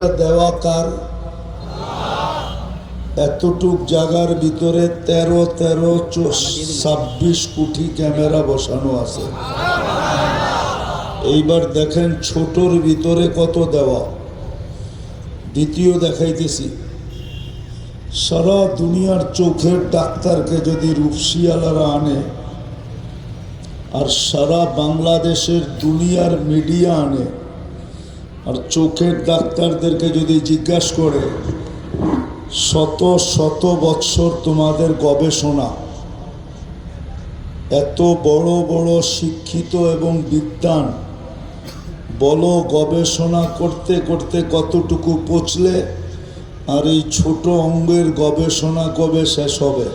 দেওয়া কার এতটুক জায়গার ভিতরে তেরো তেরো ছাব্বিশ কোটি ক্যামেরা বসানো আছে। এইবার দেখেন ছোটর ভিতরে কত দেওয়া। দ্বিতীয় দেখাইতেছি। সারা দুনিয়ার চোখের ডাক্তারকে যদি রূপসিয়ালারা আনে, আর সারা বাংলাদেশের দুনিয়ার মিডিয়া আনে আর চোখের ডাক্তারদেরকে যদি জিজ্ঞাসা করে, শত শত বৎসর তোমাদের গবেষণা, এত বড় বড় শিক্ষিত এবং বিদ্যান বলো গবেষণা করতে করতে কতটুকু পচলে আর এই ছোট অঙ্গের গবেষণা কবে শেষ হবে?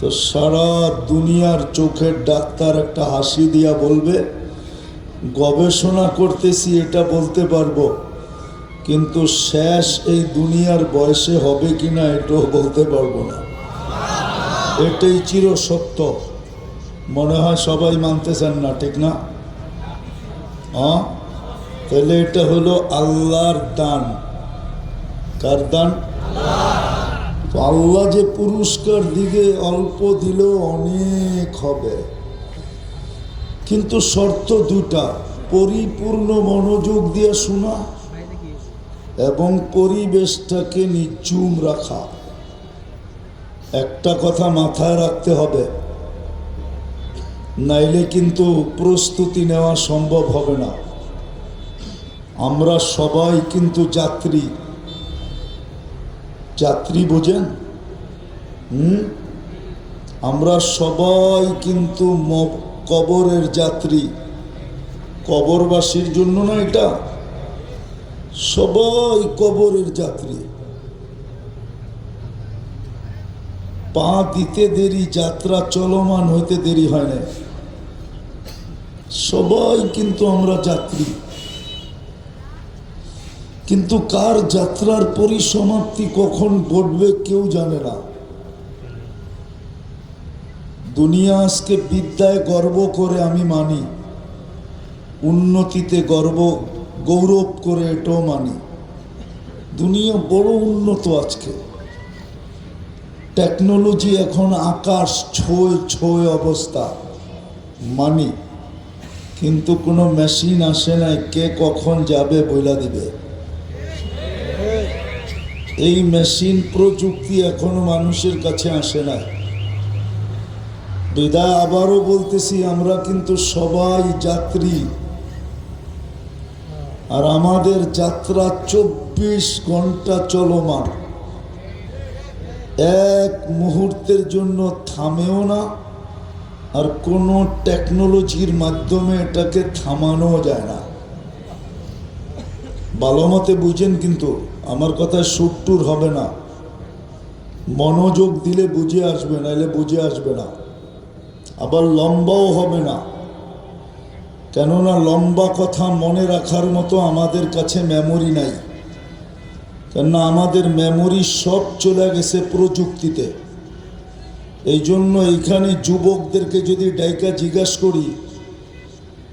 তো সারা দুনিয়ার চোখের ডাক্তার একটা হাসি দিয়া বলবে গবেষণা করতেছি, এটা বলতে পারব। কিন্তু শেষ এই দুনিয়ার বয়সে হবে কি না, এটাও বলতে পারব না। এটাই চির সত্য। মনে হয় সবাই মানতেছেন না, ঠিক না? হ্যাঁ তাহলে এটা হলো আল্লাহর দান। কার দান? আল্লাহ যে পুরস্কার দিকে অল্প দিলেও অনেক হবে। কিন্তু শর্ত দুটা পরিপূর্ণ মনোযোগ দিয়ে শোনা এবং পরিবেশটাকে নিচুম রাখা। একটা কথা মাথায় রাখতে হবে, নাইলে কিন্তু প্রস্তুতি নেওয়া সম্ভব হবে না। আমরা সবাই কিন্তু যাত্রী। যাত্রী বোঝেন? হুম? আমরা সবাই কিন্তু কবরের যাত্রী। কবরবাসীর জন্য না এটা? সবাই কবরের যাত্রী। পা দিতে দেরি, যাত্রা চলমান হইতে দেরি হয় না সবাই কিন্তু আমরা যাত্রী। কিন্তু কার যাত্রার পরিসমাপ্তি কখন ঘটবে কেউ জানে না। দুনিয়া আজকে বিদ্যায় গর্ব করে আমি মানি, উন্নতিতে গর্ব, গৌরব করে এটাও মানি। দুনিয়া বড় উন্নত আজকে। টেকনোলজি এখন আকাশ ছোঁয় ছোঁয় অবস্থা, মানি। কিন্তু কোনো মেশিন আসে নাই, কে কখন যাবে বইলা দিবে। এই মেশিন প্রযুক্তি এখনও মানুষের কাছে আসে না বিদায় আবারও বলতেছি, আমরা কিন্তু সবাই যাত্রী। আর আমাদের যাত্রা চব্বিশ ঘণ্টা চলমান। এক মুহূর্তের জন্য থামেও না, আর কোনো টেকনোলজির মাধ্যমে এটাকে থামানো যায় না। ভালো মতে বুঝেন কিন্তু, আমার কথায় সুট্টুর হবে না। মনোযোগ দিলে বুঝে আসবে, নাইলে বুঝে আসবে না। আবার লম্বাও হবে না। কেননা লম্বা কথা মনে রাখার মতো আমাদের কাছে মেমোরি নাই। কেননা আমাদের মেমোরি সব চলে গেছে প্রযুক্তিতে। এই জন্য এইখানে যুবকদেরকে যদি ডাইকা জিজ্ঞাসা করি,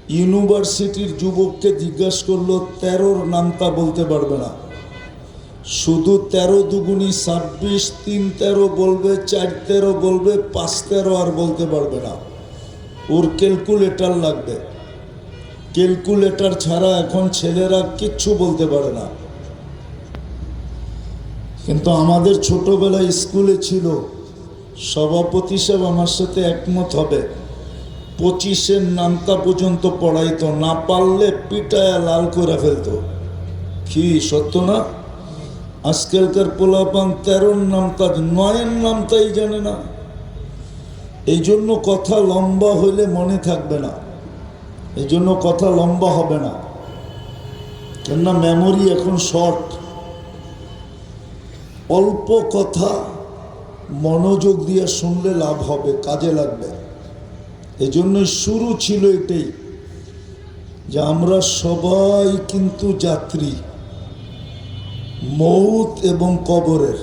ইউনিভার্সিটির যুবককে জিজ্ঞাসা করল তেরোর নামটা বলতে পারবে না। শুধু তেরো দুগুনি ছাব্বিশ, তিন তেরো বলবে, চার তেরো বলবে, পাঁচ তেরো আর বলতে পারবে না। ওর ক্যালকুলেটার লাগবে। ক্যালকুলেটর ছাড়া এখন ছেলেরা কিচ্ছু বলতে পারে না। কিন্তু আমাদের ছোটবেলায় স্কুলে ছিল, সভাপতি সাহেব আমার সাথে একমত হবে, পঁচিশের নামতা পর্যন্ত পড়াইতো, না পারলে পিটায় লাল করে ফেলতো। কি, সত্য না? আজকালকার পোলাপান তেরোর নামটা নয়ের নামটাই জানে না। এই জন্য কথা লম্বা হইলে মনে থাকবে না। এই জন্য কথা লম্বা হবে না। কেননা মেমোরি এখন শর্ট অল্প কথা মনোযোগ দিয়ে শুনলে লাভ হবে, কাজে লাগবে। এই জন্য শুরু ছিল এটাই যে আমরা সবাই কিন্তু যাত্রী। মৌত এবং কবরের।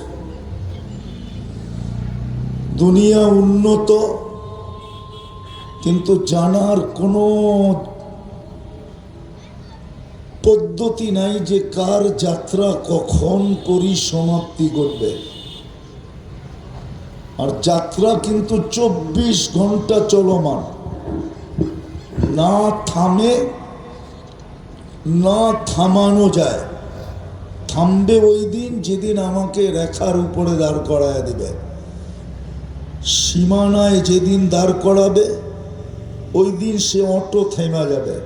দুনিয়া উন্নত, কিন্তু জানার কোনো পদ্ধতি নাই যে কার যাত্রা কখন পরিসমাপ্তি ঘটবে। আর যাত্রা কিন্তু চব্বিশ ঘণ্টা চলমান। না থামে, না থামানো যায়। থামবে ওই দিন যেদিন আমাকে রেখার উপরে দাঁড় করায় দেবে। সীমানায় যেদিন দাঁড় করাবে, ওই দিন সে অটো থেমা যাবে।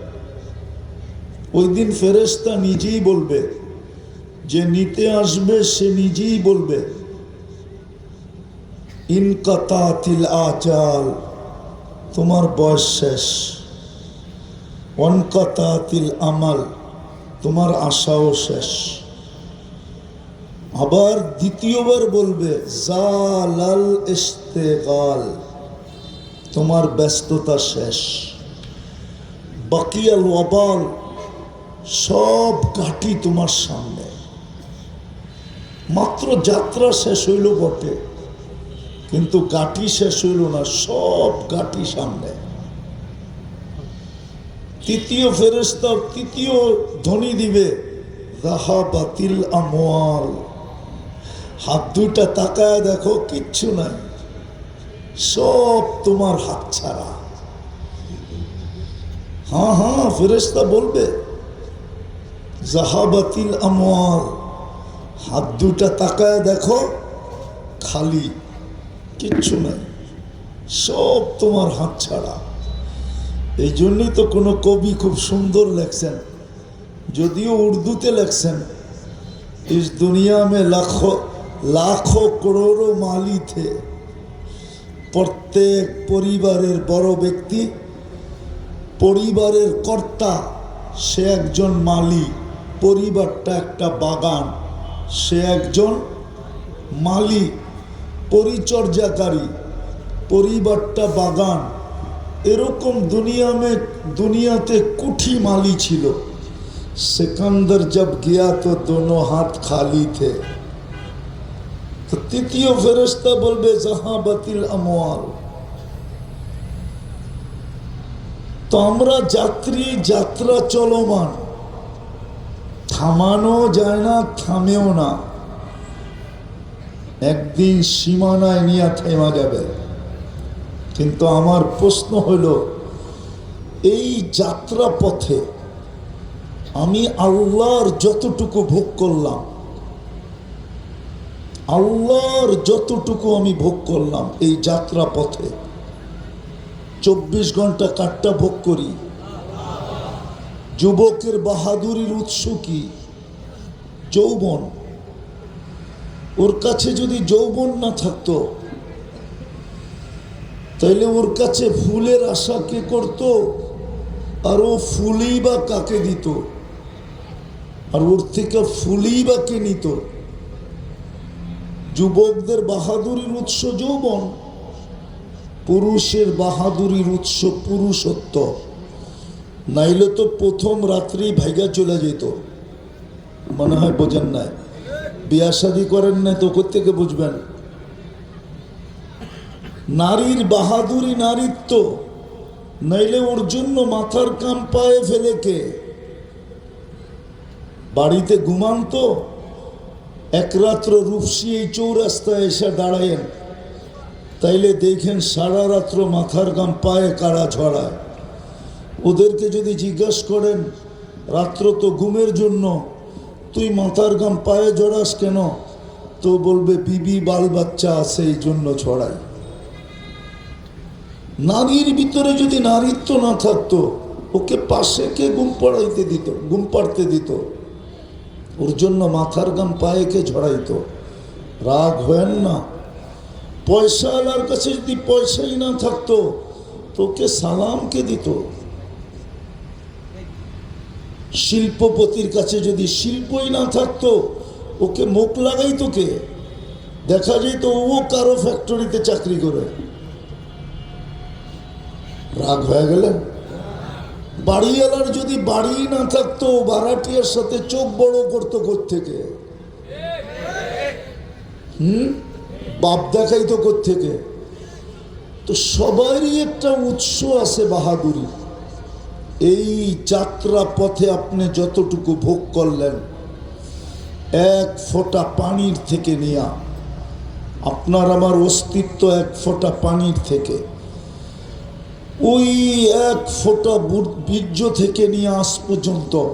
ওই দিন ফেরেস্তা নিজেই বলবে, যে নিতে আসবে সে নিজেই বলবে ইনকাতাতিল আজাল, তোমার বয়স শেষ। অনকাতাতিল আমাল, তোমার আশাও শেষ। আবার দ্বিতীয়বার বলবে, জালাল ইস্তেগাল তোমার ব্যস্ততা শেষ। বাকিয়াল ওয়াবাল, সব ঘাটি তোমার সামনে। মাত্র যাত্রা শেষ হইল বটে, কিন্তু গাটি শেষ হইল না, সব গাটি সামনে। তৃতীয় ফেরেস্তা তৃতীয় ধ্বনি দিবে রাহা বাতিল আমোয়াল হাত দুটা তাকায় দেখো, কিচ্ছু নাই। সব তোমার হাত ছাড়া। হ্যাঁ হ্যাঁ ফেরেস্তা বলবে, জাহাবাতিল আমার হাত দুটা তাকায় দেখো, খালি, কিচ্ছু নাই। সব তোমার হাত ছাড়া। এই জন্যই তো কোনো কবি খুব সুন্দর লেখছেন, যদিও উর্দুতে লেখছেন, ইস দুনিয়া মে লাখো লাখো করোড়ো মালিতে প্রত্যেক পরিবারের বড় ব্যক্তি, পরিবারের কর্তা, সে একজন মালি পরিবারটা একটা বাগান। সে একজন মালি পরিচর্যাকারী। পরিবারটা বাগান। এরকম দুনিয়ামে দুনিয়াতে কুঠি মালি ছিল। সেকান্দর জব গিয়া তো দোনো হাত খালি থে। তৃতীয় ফেরেস্তা বলবে জাহাবাতিল আমওয়াল। তো আমরা যাত্রী, যাত্রা চলমান। থামানো যায় না, থামেও না। একদিন সীমানায় নিয়ে থেমা যাবে। কিন্তু আমার প্রশ্ন হলো, এই যাত্রা পথে আমি আল্লাহর যতটুকু ভোগ করলাম আল্লাহর যতটুকু আমি ভোগ করলাম এই যাত্রা পথে চব্বিশ ঘণ্টা কাটটা ভোগ করি। যুবকের বাহাদুরির উৎস কি? যৌবন। ওর কাছে যদি যৌবন না থাকতো, তাইলে ওর কাছে ফুলের আশা কে করতো? আর ও ফুলই বা কাকে দিত? আর ওর থেকে ফুলই বা কে নিত? যুবকদের বাহাদুরির উৎস যৌবন, পুরুষের বাহাদুরির উৎস পুরুষত্ব। নাইলে তো প্রথম রাত্রেই ভাইগা চলে যেত। মনে হয় বোঝেন নাই। বিয়া শাদি করেন না তো থেকে বুঝবেন? নারীর বাহাদুরি নারীত্ব। নাইলে ওর জন্য মাথার কাম পায়ে ফেলে কে? বাড়িতে ঘুমান তো? এক রাত্র রূপসী এই চৌরাস্তায় এসে দাঁড়ায়েন। তাইলে দেখেন সারা রাত্র মাথার গাম পায়ে কাড়া ছড়ায় ওদেরকে যদি জিজ্ঞাস করেন, রাত্র তো ঘুমের জন্য, তুই মাথার গাম পায়ে জড়াস কেন? তো বলবে, বিবি বাল বাচ্চা আছে এই জন্য ছড়াই নারীর ভিতরে যদি নারীত্ব না থাকতো, ওকে পাশে কে ঘুম পড়াইতে দিত, ঘুম পাড়তে দিত? ওর জন্য মাথার গাম পায়ে কে ঝড়াইতো রাগ হয়েন না। পয়সা আলার কাছে যদি পয়সাই না থাকতো, তোকে সালাম কে দিত। শিল্পপতির কাছে যদি শিল্পই না থাকতো, ওকে মুখ লাগাই তোকে দেখা যেত ও কারও ফ্যাক্টরিতে চাকরি করে। রাগ হয়ে গেলেন? বাড়িওয়ালার যদি বাড়ি না থাকতো, বারাটিয়ার সাথে চোখ বড় করতো থেকে হুম? বাপ দেখাইতো থেকে তো সবারই একটা উৎস আছে বাহাদুরি। এই যাত্রা পথে আপনি যতটুকু ভোগ করলেন, এক ফোঁটা পানির থেকে নিয়া। আপনার আমার অস্তিত্ব এক ফোঁটা পানির থেকে। ওই এক ফোঁটা বুর- বীর্য থেকে নিয়ে আজ পর্যন্ত,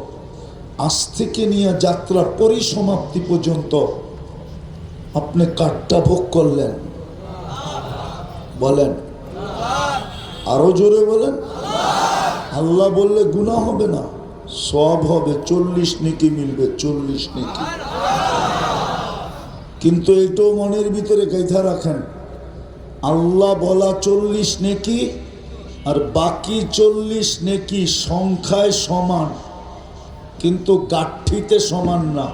আজ থেকে নিয়ে যাত্রা পরিসমাপ্তি পর্যন্ত আপনি কাঠটা ভোগ করলেন। বলেন। আরও জোরে বলেন। আল্লাহ বললে গুণা হবে না, সব হবে, চল্লিশ নেকি মিলবে, চল্লিশ নেকি। কিন্তু এটাও মনের ভিতরে গাইথা রাখেন। আল্লাহ বলা চল্লিশ নেকি আর বাকি চল্লিশ নেকি সংখ্যায় সমান, কিন্তু গাঠিতে সমান না।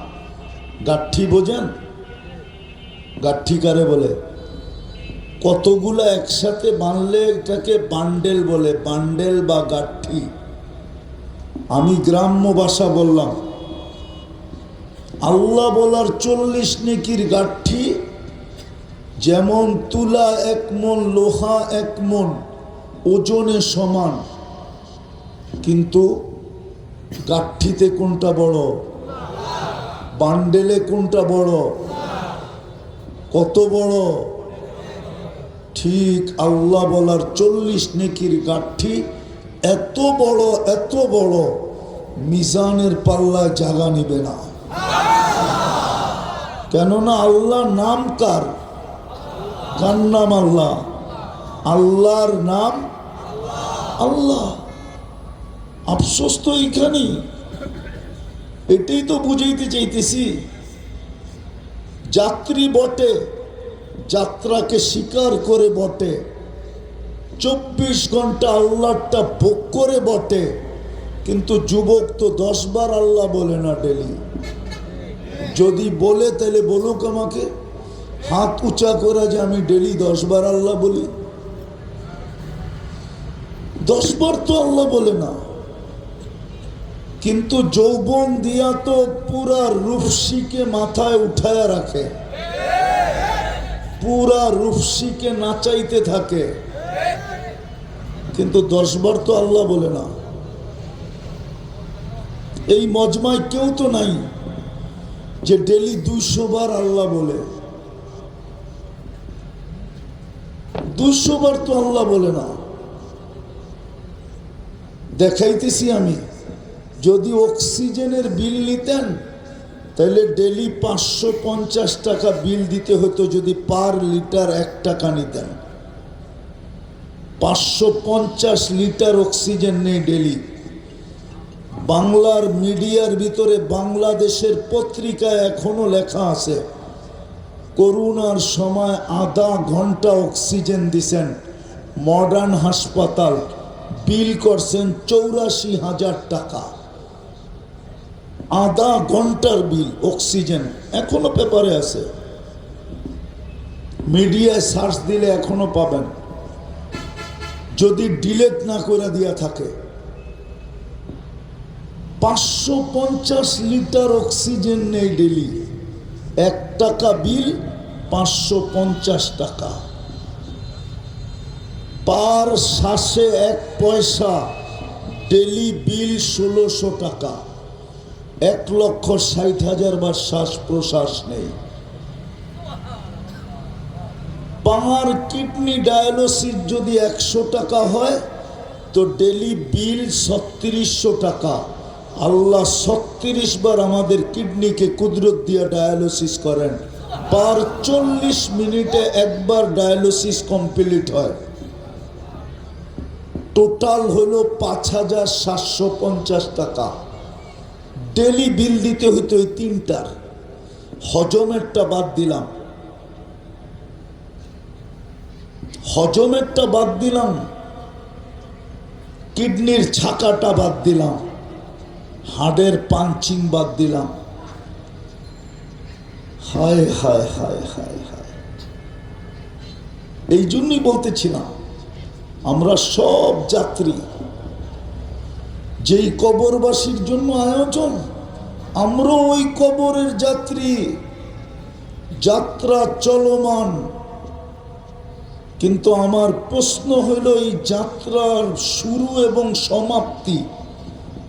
গাঠি বোঝেন? গাঠি কারে বলে? কতগুলো একসাথে বানলে এটাকে বান্ডেল বলে, বান্ডেল বা গাঠি আমি গ্রাম্য ভাষা বললাম। আল্লাহ বলার চল্লিশ নেকির গাঠি যেমন তুলা এক মন, লোহা এক মন ওজনে সমান। কিন্তু গাঠিতে কোনটা বড়? বান্ডেলে কোনটা বড়? কত বড়? ঠিক আল্লাহ বলার চল্লিশ নেকির গাঠি এত বড় এত বড়, মিজানের পাল্লায় জাগা নিবে না। কেননা আল্লাহ নাম কার? কার নাম আল্লাহ? আল্লাহর নাম আল্লাহ, আফসোস তো এইখানেই এটাই তো বুঝাইতে চাইতেছি। যাত্রী বটে, যাত্রাকে স্বীকার করে বটে। চব্বিশ ঘণ্টা আল্লাহটা ভোগ করে বটে। কিন্তু যুবক তো দশ বার আল্লাহ বলে না ডেলি। যদি বলে তাহলে বলুক আমাকে। হাত উঁচা করে যে আমি ডেলি দশ বার আল্লাহ বলি। দশ বার তো আল্লাহ বলে না। কিন্তু যৌবন দিয়া তো পুরা রূপসীকে মাথায় উঠায় রাখে। পুরা রূপসীকে নাচাইতে থাকে। কিন্তু দশবার তো আল্লাহ বলে না। এই মজমায় কেউ তো নাই যে ডেলি দুইশো বার আল্লাহ বলে। দুইশো বার তো আল্লাহ বলে না। দেখাইতেছি আমি। যদি অক্সিজেনের বিল নিতেন, তাহলে ডেলি পাঁচশো পঞ্চাশ টাকা বিল দিতে হতো, যদি পার লিটার এক টাকা নিতেন। পাঁচশো পঞ্চাশ লিটার অক্সিজেন নেই ডেলি। বাংলার মিডিয়ার ভিতরে বাংলাদেশের পত্রিকায় এখনও লেখা আছে, করোনার সময় আধা ঘণ্টা অক্সিজেন দিছেন, মডার্ন হাসপাতাল। বিল করছেন চৌরাশি হাজার টাকা। আধা ঘণ্টার বিল, অক্সিজেন, এখনও পেপারে আছে। মিডিয়ায় সার্চ দিলে এখনও পাবেন। যদি ডিলেট না করে দিয়া থাকে। পাঁচশো পঞ্চাশ লিটার অক্সিজেন নেই ডেলি এক টাকা বিল, পাঁচশো পঞ্চাশ টাকা। পার শ্বাসে এক পয়সা, ডেলি বিল ষোলোশো টাকা। এক লক্ষ ষাট হাজার বার শ্বাস প্রশ্বাস নেই। পাঁর কিডনি ডায়ালিসিস যদি একশো টাকা হয়, তো ডেলি বিল ছত্রিশশো টাকা। আল্লাহ ছত্রিশ বার আমাদের কিডনিকে কুদরত দিয়ে ডায়ালিসিস করেন। পার চল্লিশ মিনিটে একবার ডায়ালিসিস কমপ্লিট হয়। টোটাল হলো পাঁচ হাজার সাতশো পঞ্চাশ টাকা। ডেলি বিল দিতে হতো এই তিনটার। হজমেরটা বাদ দিলাম। হজমেরটা বাদ দিলাম। কিডনির ছাকাটা বাদ দিলাম। হাড়ের পাঞ্চিং বাদ দিলাম। হায় হায় হায় হায় হায়। এই জন্যই বলতেছিলাম আমরা সব যাত্রী। যেই কবরবাসীর জন্য আয়োজন আমরা ওই কবরের যাত্রী। যাত্রা চলমান। কিন্তু আমার প্রশ্ন হলো এই যাত্রার শুরু এবং সমাপ্তি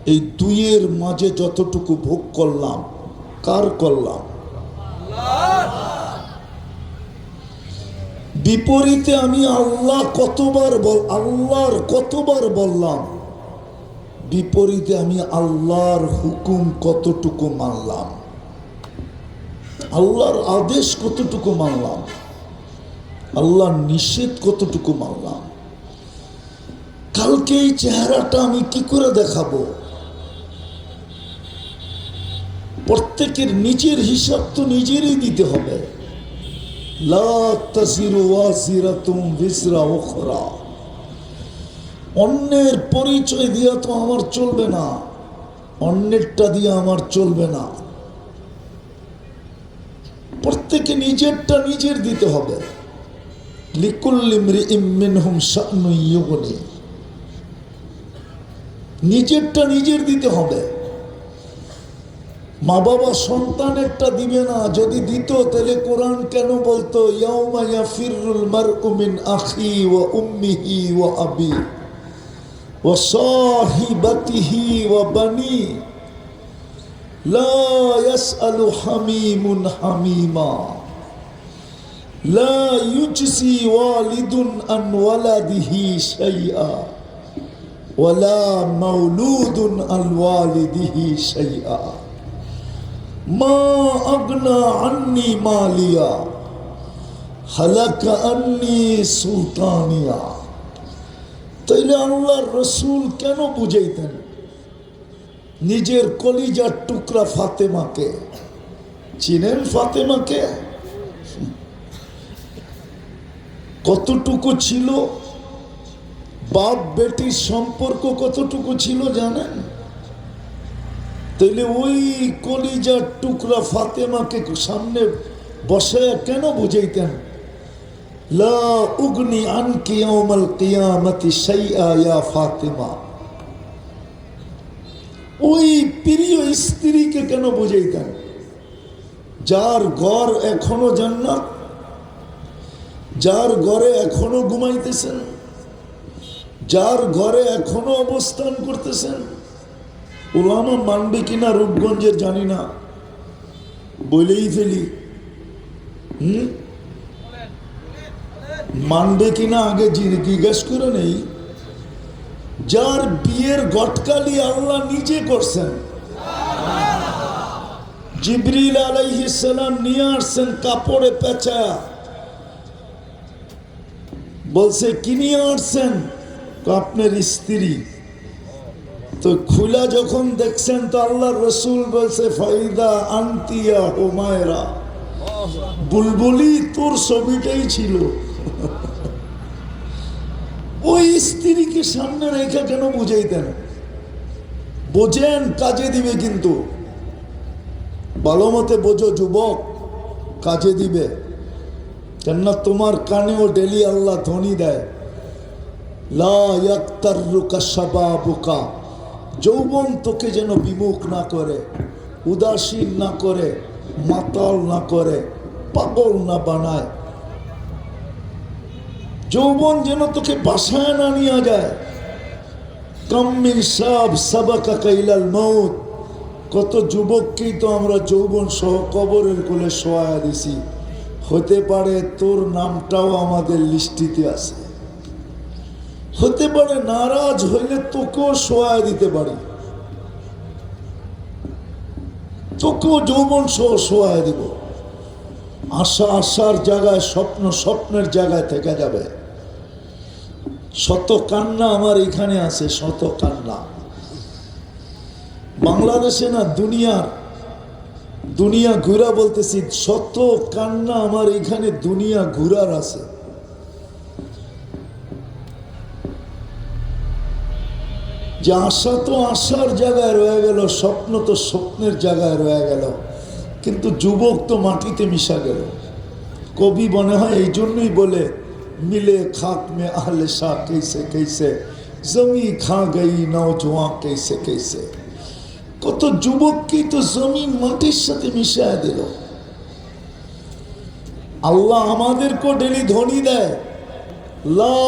এই দুইয়ের মাঝে যতটুকু ভোগ করলাম, কার করলাম? বিপরীতে আমি আল্লাহ কতবার বল, আল্লাহর কতবার বললাম, বিপরীতে আমি আল্লাহর হুকুম কতটুকু মানলাম, আল্লাহর আদেশ কতটুকু মানলাম, আল্লাহর নিষেধ কতটুকু মানলাম, কালকে এই চেহারাটা আমি কি করে দেখাবো? প্রত্যেকের নিজের হিসাব তো নিজেরই দিতে হবে। অন্যের পরিচয় দিয়া তো আমার চলবে না, অন্যেরটা দিয়ে আমার চলবে না। প্রত্যেকে নিজেরটা নিজের দিতে হবে। নিজেরটা নিজের দিতে হবে। মা বাবা সন্তানেরটা দিবে না যদি দিত তাহলে কোরআন কেন বলতো ইয়াউমা ইয়াফিরুল মারউ মিন আখি ওয়া উম্মিহি ওয়া আবি ওয়া সাহিবাতিহি ওয়া বানি লা ইয়াসআলু হামিমুন হামিমা لا يجزي والد عن ولده شيئا ولا مولود عن والده شيئا মা মালিয়া, হালাকা সুলতানিয়া। তাইলে রসুল কেন বুঝাইতেন? নিজের কলিজার টুকরা ফাতেমাকে। চিনেন ফাতেমাকে? কতটুকু ছিল? বাপ বেটির সম্পর্ক কতটুকু ছিল জানেন? তাইলে ওই কলিজার টুকরা ফাতেমাকে সামনে বসায় কেন বুঝাইতেন? লা উগনি আনকি ইয়াউমাল কিয়ামতি শাইআ ইয়া ফাতেমা। ওই প্রিয় স্ত্রীকে কেন বুঝাইতেন? যার ঘর এখনও জান্নাত, যার ঘরে এখনও ঘুমাইতেছেন, যার ঘরে এখনও অবস্থান করতেছেন ওলামা মানবে কিনা রূপগঞ্জের জানি না। বলেই ফেলি। হুম? মানবে কিনা আগে জিজ্ঞেস করে নেই। যার বিয়ের গটকালি আল্লাহ নিজে করছেন। জিবরিল আলাইহিসালাম নিয়ে আসছেন কাপড়ে পেঁচায়া। বলছে, কি নিয়ে আসছেন? আপনার স্ত্রী। তো খুলা যখন দেখছেন তো আল্লাহ রসুল বলছে, ফাইদা আন্তিয়া হোমায়রা বুলবুলি তোর ছবিটাই ছিল। ওই স্ত্রীকে সামনে রেখে কেন বুঝাইতেন? বোঝেন কাজে দিবে কিন্তু। ভালো মতে বোঝো, যুবক, কাজে দিবে। কেননা তোমার কানেও ডেলি আল্লাহ ধ্বনি দেয়। লা ইয়াক্তাররুকা শাবাবুকা। যৌবন তোকে যেন বিমুখ না করে, উদাসীন না করে, মাতাল না করে, পাগল না বানায়। যৌবন যেন তোকে বাসায় না নিয়ে যায়। কাম্মিন সাব সাবাকা কাইলাল মৌত কত যুবককেই তো আমরা যৌবন সহ কবরের কোলে শোয়া দিছি। হতে পারে তোর নামটাও আমাদের লিস্টিতে আছে। হতে পারে নারাজ হইলে তোকেও শোয়া দিতে পারি। তোকেও যৌবন সহ শোয়া দিব। আশা আশার জায়গায় স্বপ্ন স্বপ্নের জায়গায় থেকে যাবে। শত কান্না আমার এখানে আছে, শত কান্না। বাংলাদেশে না দুনিয়ার, দুনিয়া ঘুরা বলতেছি, শত কান্না আমার এখানে দুনিয়া ঘুরার আছে। যে আশা তো আশার জায়গায় রয়ে গেল, স্বপ্ন তো স্বপ্নের জায়গায় রয়ে গেল। কিন্তু যুবক তো মাটিতে মিশা গেল। কবি মনে হয় এই জন্যই বলে, মিলে খাক মে আহলে শাহ কেসে কেসে, জমি খা গই নওজোয়া কেসে কেসে। কত যুবককেই তো জমি মাটির সাথে মিশা দিল। আল্লাহ আমাদেরকেও ডেলি ধনী দেয়, লা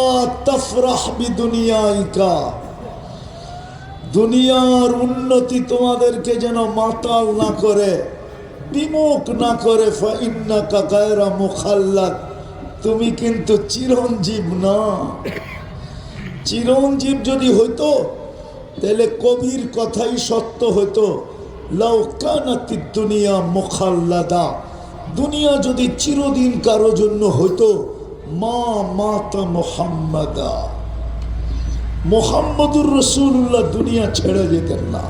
তফরাহ বি দুনিয়া ইকা দুনিয়ার উন্নতি তোমাদেরকে যেন মাতাল না করে, বিমুখ না করে ফাইন্না তুমি কিন্তু চিরঞ্জীব না। চিরঞ্জীব যদি হইতো, তাহলে কবির কথাই সত্য হইতো। লাউকানাতি দুনিয়া মুখাল্লাদা। দুনিয়া যদি চিরদিন কারও জন্য হইতো, মা মাতা মোহাম্মদা। মোহাম্মদুর রসুল্লাহ দুনিয়া ছেড়ে যেতেন না।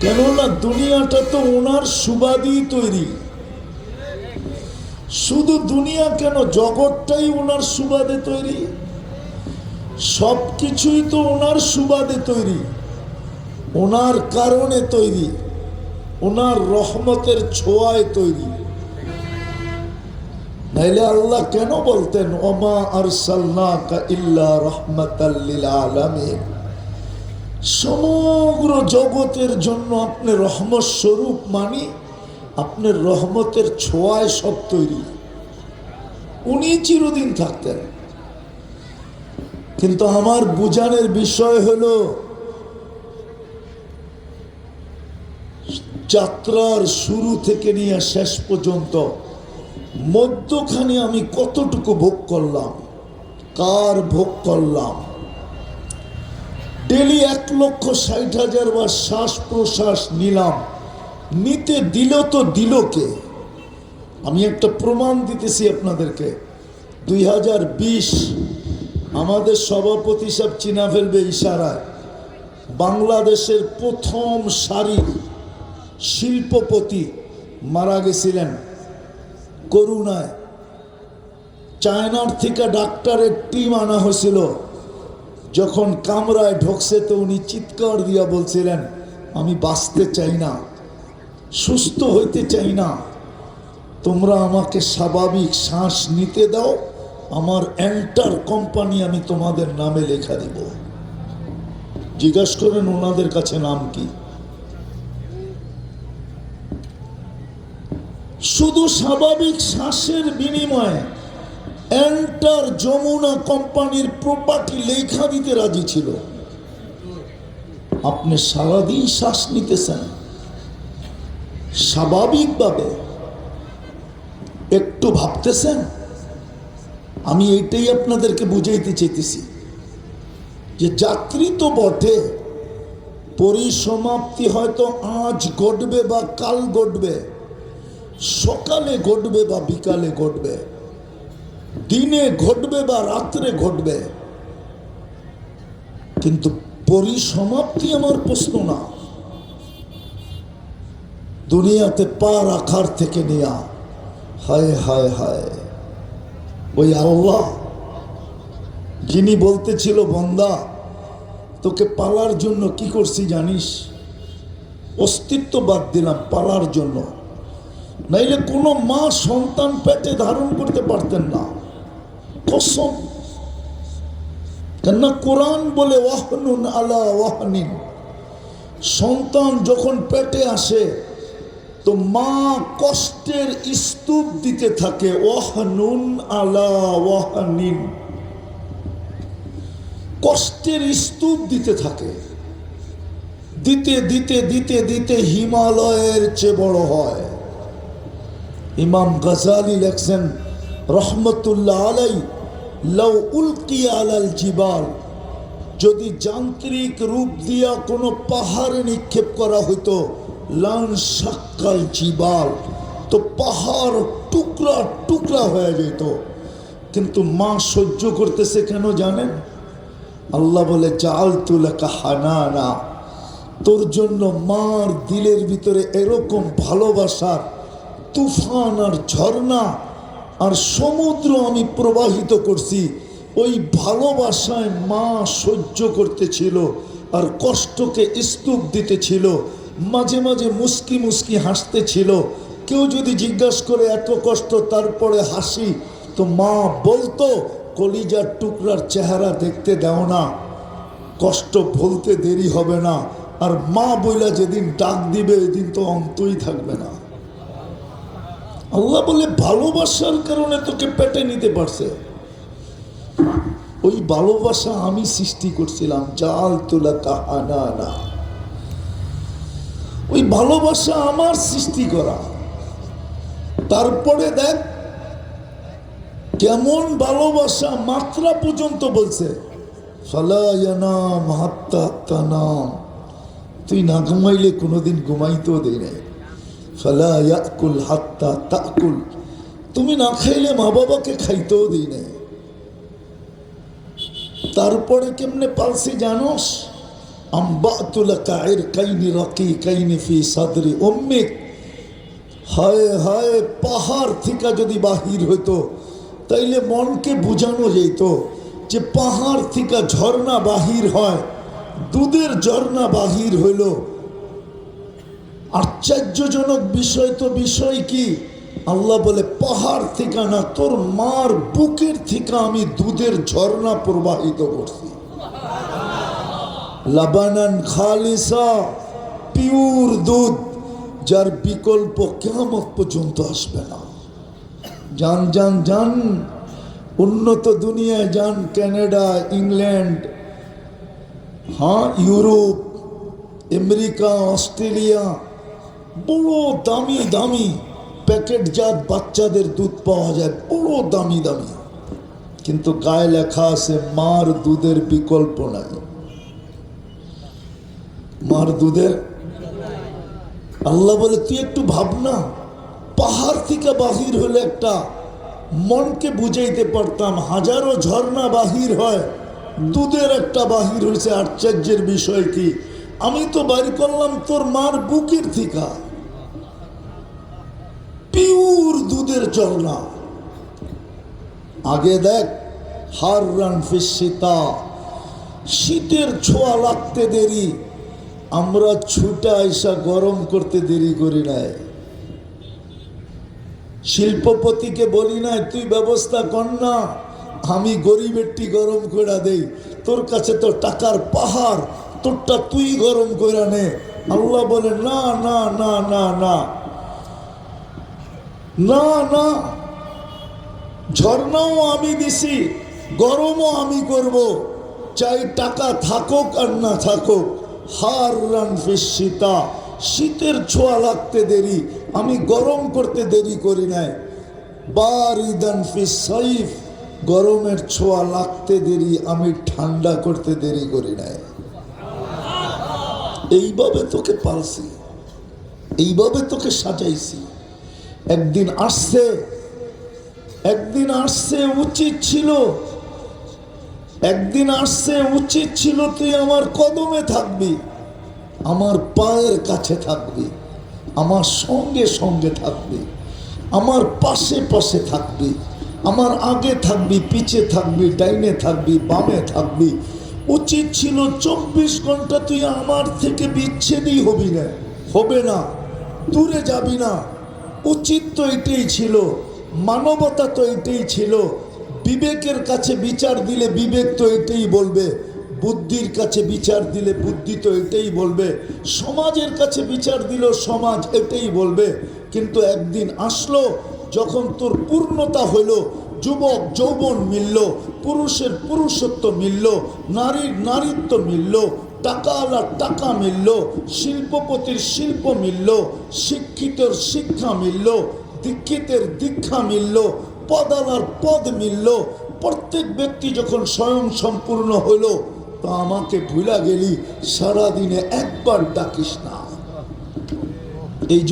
কেননা দুনিয়াটা তো ওনার সুবাদই তৈরি। শুধু দুনিয়া কেন, জগৎটাই ওনার সুবাদে তৈরি? সব কিছুই তো ওনার সুবাদে তৈরি। ওনার কারণে তৈরি। ওনার রহমতের ছোঁয়ায় তৈরি। নাইলে আল্লাহ কেন বলতেন ওমা আরসালনাকা ইল্লা রহমাতাল্লিল সমগ্র জগতের জন্য আপনি রহমত স্বরূপ মানি আপনার রহমতের ছোঁয়ায় সব তৈরি উনি চিরদিন থাকতেন কিন্তু আমার বুঝানোর বিষয় হলো যাত্রার শুরু থেকে নিয়ে শেষ পর্যন্ত মধ্যখানে আমি কতটুকু ভোগ করলাম? কার ভোগ করলাম? ডেলি এক লক্ষ ষাট হাজার বার শ্বাস প্রশ্বাস নিলাম। নিতে দিল তো দিল কে? আমি একটা প্রমাণ দিতেছি আপনাদেরকে। দুই হাজার বিশ আমাদের সভাপতি সব চিনা ফেলবে ইশারায়। বাংলাদেশের প্রথম সারির শিল্পপতি মারা গেছিলেন। করুণায়। চায়নার থেকে ডাক্তারের টিম আনা হয়েছিল। যখন কামরায় ঢোকছে তো উনি চিৎকার দিয়া বলছিলেন, আমি বাঁচতে চাই না, সুস্থ হইতে চাই না। তোমরা আমাকে স্বাভাবিক শ্বাস নিতে দাও, আমার এন্টার কোম্পানি আমি তোমাদের নামে লেখা দিব। জিজ্ঞাসা করেন, ওনাদের কাছে নাম কি? শুধু স্বাভাবিক শ্বাসের বিনিময়ে এন্টার যমুনা কোম্পানির প্রপার্টি লেখা দিতে রাজি ছিল। আপনি সারাদিন শ্বাস নিতেছেন। স্বাভাবিকভাবে একটু ভাবতেছেন? আমি এইটাই আপনাদেরকে বুঝাইতে চাইতেছি যে যাত্রী তো বটে, পরিসমাপ্তি হয়তো আজ ঘটবে বা কাল ঘটবে। সকালে ঘটবে বা বিকালে ঘটবে, দিনে ঘটবে বা রাত্রে ঘটবে, কিন্তু পরিসমাপ্তি আমার প্রশ্ন না। দুনিয়াতে পা রাখার থেকে নেয়া, হায় হায় হায়। ওই আল্লাহ, যিনি বলতেছিল, বন্দা, তোকে পালার জন্য কি করছি জানিস? অস্তিত্ব বাদ দিলাম পালার জন্য। নাইলে কোনো মা সন্তান পেটে ধারণ করতে পারতেন না। কসম। কেননা কোরআন বলে ওয়াহনুন আলা ওয়াহনিন। সন্তান যখন পেটে আসে, তো মা কষ্টের স্তূপ দিতে থাকে, ওয়াহনুন আলা ওয়াহনিন। কষ্টের স্তূপ দিতে থাকে। দিতে দিতে দিতে দিতে হিমালয়ের চেয়ে বড় হয়। ইমাম গজালি লেখছেন, রহমতুল্লাহ আলাই লৌ উল্কি আলাল জিবাল। যদি যান্ত্রিক রূপ দিয়া কোনো পাহাড়ে নিক্ষেপ করা হইতো, লান সাক্কাল জিবাল, তো পাহাড় টুকরা টুকরা হয়ে যেত। কিন্তু মা সহ্য করতেছে কেন জানেন? আল্লাহ বলে জাল তুলাকা হানানা। তোর জন্য মার দিলের ভিতরে এরকম ভালোবাসার তুফান আর ঝর্ণা আর সমুদ্র আমি প্রবাহিত করছি, ওই ভালোবাসায় মা সহ্য করতেছিল আর কষ্টকে স্তূপ দিতেছিল মাঝে মাঝে মুস্কি মুস্কি হাসতেছিল কেউ যদি জিজ্ঞাসা করে এত কষ্ট, তারপরে হাসি, তো মা বলতো, কলিজার টুকরার চেহারা দেখতে দাও না, কষ্ট ভুলতে দেরি হবে না। আর মা বইলা যেদিন ডাক দিবে ওই দিন তো অন্তই থাকবে না। আল্লাহ বলে, ভালোবাসার কারণে তোকে পেটে নিতে পারছে। ওই ভালোবাসা আমি সৃষ্টি করছিলাম, জাল তোলা কাহানা না। ওই ভালোবাসা আমার সৃষ্টি করা। তারপরে দেখ, কেমন ভালোবাসা মাত্রা পর্যন্ত বলছে। নাম হাত্তা হাত্তা নাম তুই না ঘুমাইলে কোনোদিন ঘুমাইতেও দেয় নাই। ফালা ইয়াকুল হাত্তা তাকুল। তুমি না খাইলে মা বাবাকে খাইতেও দিই নাই। তারপরে কেমনে পালসি জানোস? হায় পাহাড় থেকে যদি বাহির হইতো, তাইলে মনকে বুঝানো যে পাহাড় থেকে ঝর্ণা বাহির হয়, দুধের ঝর্ণা বাহির হইল। আশ্চর্যজনক বিষয় তো বিষয় কি? আল্লাহ বলে, পাহাড় থেকে না তোর মার বুকের থেকে আমি দুধের ঝর্ণা প্রবাহিত করছি। লাবানান খালিসা, পিওর দুধ, যার বিকল্প কেমন পর্যন্ত আসবে না। যান যান যান, উন্নত দুনিয়ায় যান, কানাডা, ইংল্যান্ড হ্যাঁ ইউরোপ, আমেরিকা, অস্ট্রেলিয়া বড় দামি দামি প্যাকেটজাত বাচ্চাদের দুধ পাওয়া যায়, বড় দামি দামি। কিন্তু গায়ে লেখা আছে, মার দুধের বিকল্প নাই। মার দুধের? আল্লাহ বলে, তুই একটু ভাবনা পাহাড় থেকে বাহির হলে একটা মনকে বুঝাইতে পারতাম, হাজারো ঝর্ণা বাহির হয়, দুধের একটা বাহির হয়েছে আশ্চর্যের বিষয় কি আমি তো বাইর করলাম তোর মার বুকের থিকা। পিওর দুধের ঝর্ণা। আগে দেখ, হার রান ফিসিতা শীতের ছোঁয়া লাগতে দেরি, আমরা ছুটা আইসা গরম করতে দেরি করি নাই। শিল্পপতিকে বলি না তুই ব্যবস্থা কর না, আমি গরিবেরটি গরম করে দেই, তোর কাছে তো টাকার পাহাড় তোরটা তুই গরম করে নে। আল্লাহ বলে, না না না না না। না না। ঝর্ণাও আমি দিছি, গরমও আমি করব। চাই টাকা থাকুক আর না থাকুক। হার রান শীতা শীতের ছোঁয়া লাগতে দেরি, আমি গরম করতে দেরি করি নাই। বারিদান ফি সাইফ, গরমের ছোঁয়া লাগতে দেরি, আমি ঠান্ডা করতে দেরি করি নাই। এইভাবে তোকে পালছি, এইভাবে তোকে সাজাইছি। একদিন আসছে একদিন আসছে উচিত ছিল, একদিন আসছে উচিত ছিল তুই আমার কদমে থাকবি, আমার পায়ের কাছে থাকবি, আমার সঙ্গে সঙ্গে থাকবি, আমার পাশে পাশে থাকবি, আমার আগে থাকবি, পিছে থাকবি, ডাইনে থাকবি, বামে থাকবি উচিত ছিল চব্বিশ ঘণ্টা তুই আমার থেকে বিচ্ছেদই হবি না। হবে না। দূরে যাবি না। উচিত তো এটাই ছিল। মানবতা তো এটাই ছিল। বিবেকের কাছে বিচার দিলে বিবেক তো এটাই বলবে। বুদ্ধির কাছে বিচার দিলে বুদ্ধি তো এটাই বলবে। সমাজের কাছে বিচার দিল সমাজ এটাই বলবে। কিন্তু একদিন আসলো, যখন তোর পূর্ণতা হইল যুবক যৌবন মিলল, পুরুষের পুরুষত্ব মিলল, নারীর নারীত্ব মিলল টাকাওয়ালার টাকা মিলল, শিল্পপতির শিল্প মিলল, শিক্ষিতর শিক্ষা মিলল, দীক্ষিতের দীক্ষা মিলল পদালার পদ মিলল। প্রত্যেক ব্যক্তি যখন স্বয়ং সম্পূর্ণ হইল, তা আমাকে ভুলা গেলি, সারাদিনে একবার ডাকিস না। এই